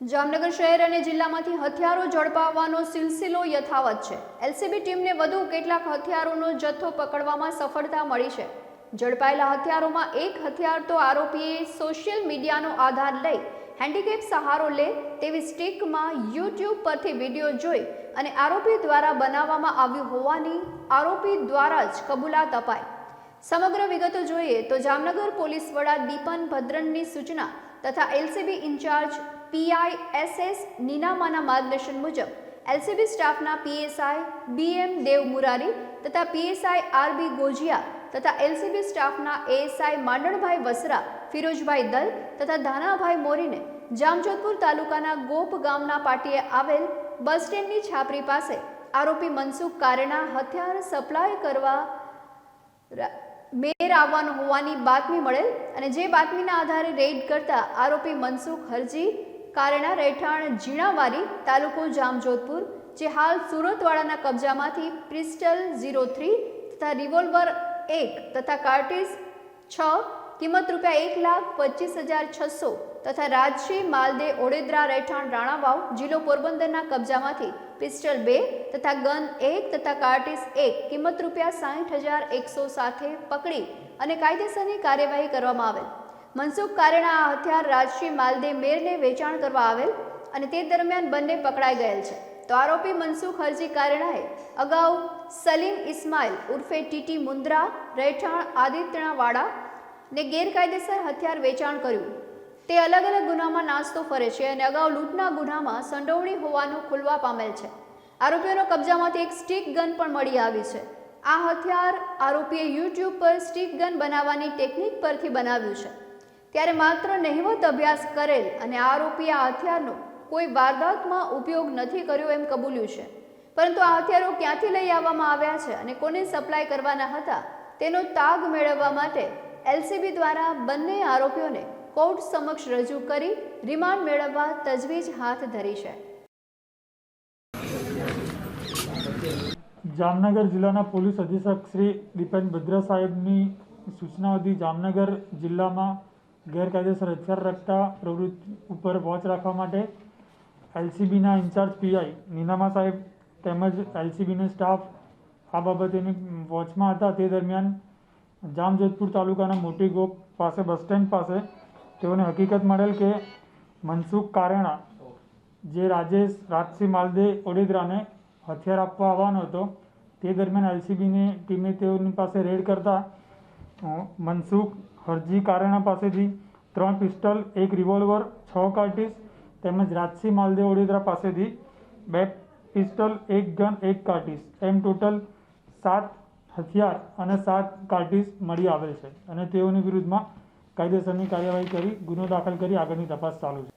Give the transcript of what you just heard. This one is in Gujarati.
જામનગર શહેર અને જિલ્લામાંથી હથિયારો ઝડપાવવાનો સિલસિલો યથાવત છે. એલસીબી ટીમને વધુ કેટલાક હથિયારોનો જથ્થો પકડવામાં સફળતા મળી છે. ઝડપાયેલા હથિયારોમાં એક હથિયાર તો આરોપીએ સોશિયલ મીડિયાનો આધાર લઈ હેન્ડીકેપ સહારો લે તેવી સ્ટીકમાં યુટ્યુબ પરથી વીડિયો જોઈ અને આરોપી દ્વારા બનાવવામાં આવ્યું હોવાની આરોપી દ્વારા જ કબૂલાત અપાઈ. સમગ્ર વિગતો જોઈએ તો જામનગર પોલીસ વડા દીપન ભદ્રનની સૂચના તથા એલસીબી ઇન્ચાર્જ પીઆઈ એસએસ નીનામાના માર્ગદર્શન મુજબ એલસીબી સ્ટાફના પીએસઆઈ બીએમ દેવ મુરારી તથા પીએસઆઈ આરબી ગોજિયા તથા એલસીબી સ્ટાફના એએસઆઈ માંડણભાઈ વસરા ફિરોજભાઈ દલ તથા ધાનાભાઈ મોરીને જામજોધપુર તાલુકાના ગોપ ગામના પાટીએ આવેલ બસ સ્ટેન્ડની છાપરી પાસે આરોપી મનસુખ કારેના હથિયાર સપ્લાય કરવા મેર આવવાનો હોવાની બાતમી મળેલ અને જે બાતમીના આધારે રેડ કરતા આરોપી મનસુખ હરજી કારેણા રહેઠાણ ઝીણાવારી તાલુકો જામજોધપુર, જે હાલ સુરતવાળાના કબજામાંથી પિસ્ટલ ઝીરો થ્રી તથા રિવોલ્વર એક તથા કાર્ટિસ છ, કિંમત રૂપિયા એક લાખ પચીસ હજાર છસો તથા રાજશ્રી માલદે, ઓડેદરા રહેઠાણ રાણાવાવ જિલ્લો પોરબંદરના કબજામાંથી પિસ્ટલ બે તથા ગન એક તથા કાર્ટિસ એક કિંમત રૂપિયા સાઠ હજાર એકસો સાથે પકડી અને કાયદેસરની કાર્યવાહી કરવામાં આવેલ. મનસુખ કારેણા આ હથિયાર રાજશ્રી માલદે મેરને વેચાણ કરવા આવેલ અને તે દરમિયાન બંને પકડાઈ ગયેલ છે. તો આરોપી મનસુખ હરજી કારેણાએ અગાઉ સલીમ ઇસ્માઇલ ઉર્ફે ટીટી મુન્દ્રા રહેઠાણ આદિત્યણાવાડા ને ગેરકાયદેસર હથિયાર વેચાણ કર્યું. તે અલગ અલગ ગુનામાં નાસ્તો ફરે છે અને અગાઉ લૂંટના ગુનામાં સંડોવણી હોવાનું ખુલવા પામેલ છે. આરોપીઓનો કબજામાંથી એક સ્ટીક ગન પણ મળી આવી છે. આ હથિયાર આરોપીએ યુટ્યુબ પર સ્ટીક ગન બનાવવાની ટેકનિક પરથી બનાવ્યું છે. ત્યારે માત્ર નહિવત અભ્યાસ કરેલ અને આરોપીએ આ હથિયારનો કોઈ વારદાતમાં ઉપયોગ નથી કર્યો એમ કબૂલ્યું છે. પરંતુ આ હથિયારો ક્યાંથી લઈ આવવામાં આવ્યા છે અને કોને સપ્લાય કરવાના હતા, તેનો તાગ મેળવવા માટે એલસીબી દ્વારા બંને આરોપીઓને કોર્ટ સમક્ષ રજૂ કરી રિમાન્ડ મેળવવા તજવીજ હાથ ધરી છે. જામનગર જિલ્લાના પોલીસ અધિક્ષક શ્રી દીપેન ભદ્રા સાહેબની સૂચનાઓથી જામનગર જિલ્લામાં ગેરકાયદેસર હથિયાર રાખતા પ્રવૃત્તિ ઉપર વોચ રાખવા માટે એલસીબીના ઇન્ચાર્જ પીઆઈ નીનામા સાહેબ તેમજ એલસીબીનો સ્ટાફ આ બાબતેની વોચમાં હતા. તે દરમિયાન જામજોધપુર તાલુકાના મોટી ગોપ પાસે બસ સ્ટેન્ડ પાસે તેઓને હકીકત મળેલ કે મનસુખ કારેણા, જે રાજેશ રાજસિંહ માલદે ઓડેદરાને હથિયાર આપવા આવવાનો હતો, તે દરમિયાન એલસીબીની ટીમે તેઓની પાસે રેડ કરતા મનસુખ હરજી કારેણા પાસેથી ત્રણ પિસ્ટલ, એક રિવોલ્વર છ કાર્ટીસ તેમજ રાજસિંહ માલદેવ વડોદરા પાસેથી બે પિસ્ટલ, એક ગન એક કાર્ટીસ એમ ટોટલ સાત હથિયાર અને સાત કાર્ટીસ મળી આવેલ છે અને તેઓની વિરુદ્ધમાં કાયદેસરની કાર્યવાહી કરી ગુનો દાખલ કરી આગળની તપાસ ચાલુ છે.